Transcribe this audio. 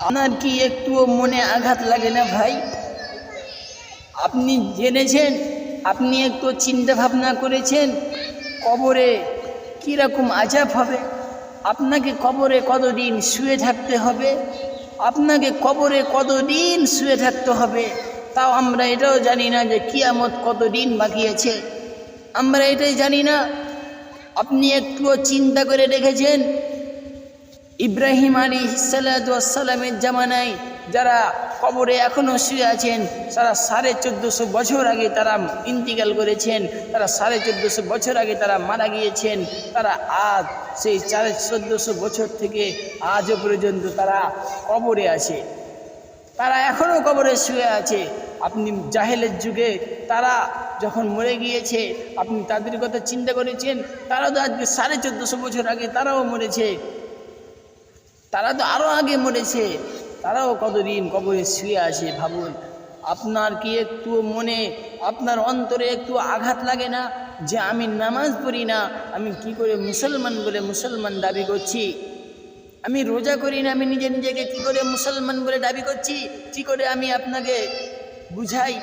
আপনার কি একটুও মনে আঘাত লাগে না ভাই? আপনি জেনেছেন? আপনি একটু চিন্তা ভাবনা করেছেন? কবরে কীরকম আজাব হবে? আপনাকে কবরে কতদিন শুয়ে থাকতে হবে? আপনাকে কবরে কতদিন শুয়ে থাকতে হবে? তাও আমরা এটাও জানি না যে কিয়ামত কতদিন বাকি আছে। আমরা এটাই জানি না। আপনি একটুও চিন্তা করে রেখেছেন ইব্রাহিম আলী সালামের জামানায় যারা কবরে এখনও শুয়ে আছেন, তারা সাড়ে চোদ্দোশো বছর আগে তারা ইন্তিকাল করেছেন, তারা সাড়ে চোদ্দোশো বছর আগে তারা মারা গিয়েছেন, তারা আজ সেই সাড়ে চোদ্দোশো বছর থেকে আজও পর্যন্ত তারা কবরে আছে। তারা এখনও কবরে শুয়ে আছে। আপনি জাহেলের যুগে তারা যখন মরে গিয়েছে, আপনি তাদের কথা চিন্তা করেছেন তারা তো আজকে সাড়ে চোদ্দোশো বছর আগে তারাও মরেছে। তারা তো আরও আগে মরেছে। তারাও কতদিন কবরে শুয়ে আছে ভাবুন। আপনার কি একটু মনে, আপনার অন্তরে একটু আঘাত লাগে না? যে আমি নামাজ পড়ি না, আমি কি করে মুসলমান বলে মুসলমান দাবি করছি? আমি রোজা করি না, আমি নিজে নিজেকে কি করে মুসলমান বলে দাবি করছি? কি করে আমি আপনাকে বুঝাই?